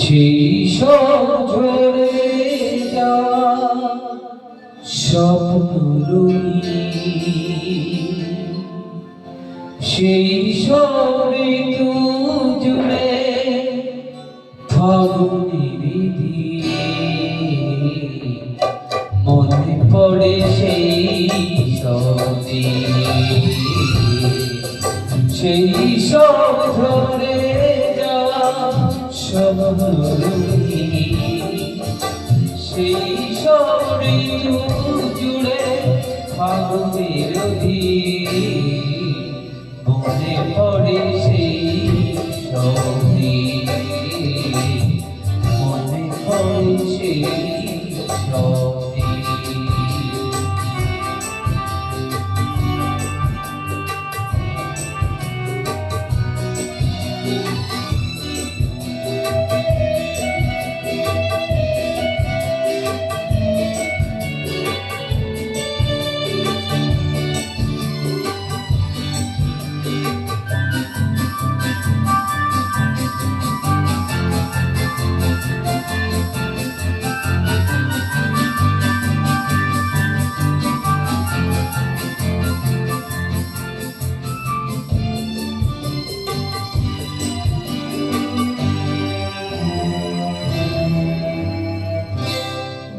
সেই সব ঝরে স্বপ্নরূপী। সেই সব ঋতু জুড়ে ফাগুনের মনে পড়ে সেই সবই সেই সব ধরে যাওয়া সব সেই সব ঋতু জুড়ে ফাগুনের মনে পড়ে সেই সবই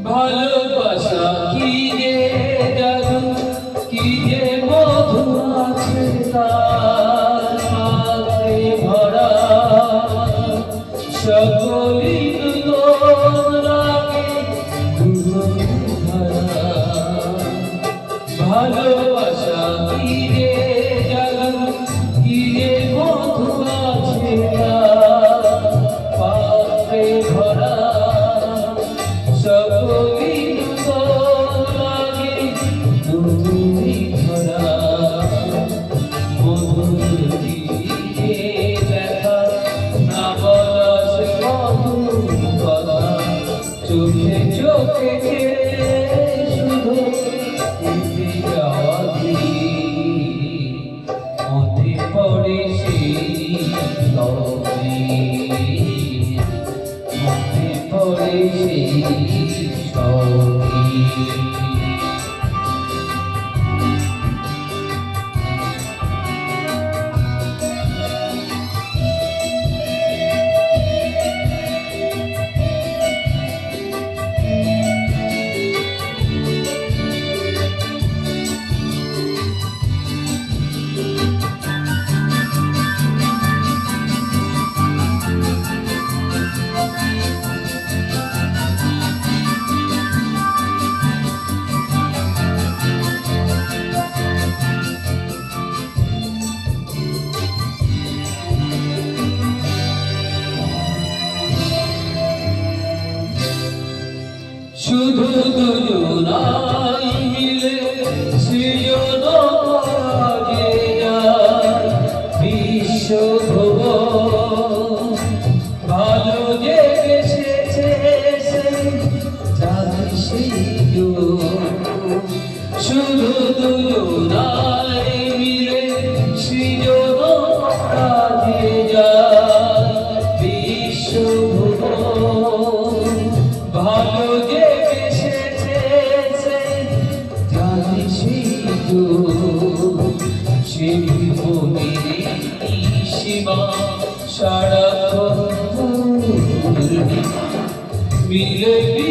ভালোবাসা কি যে জাদু কি যে মধু আছে তার ভরা। সকলি ভালোবাসা কি পড়ে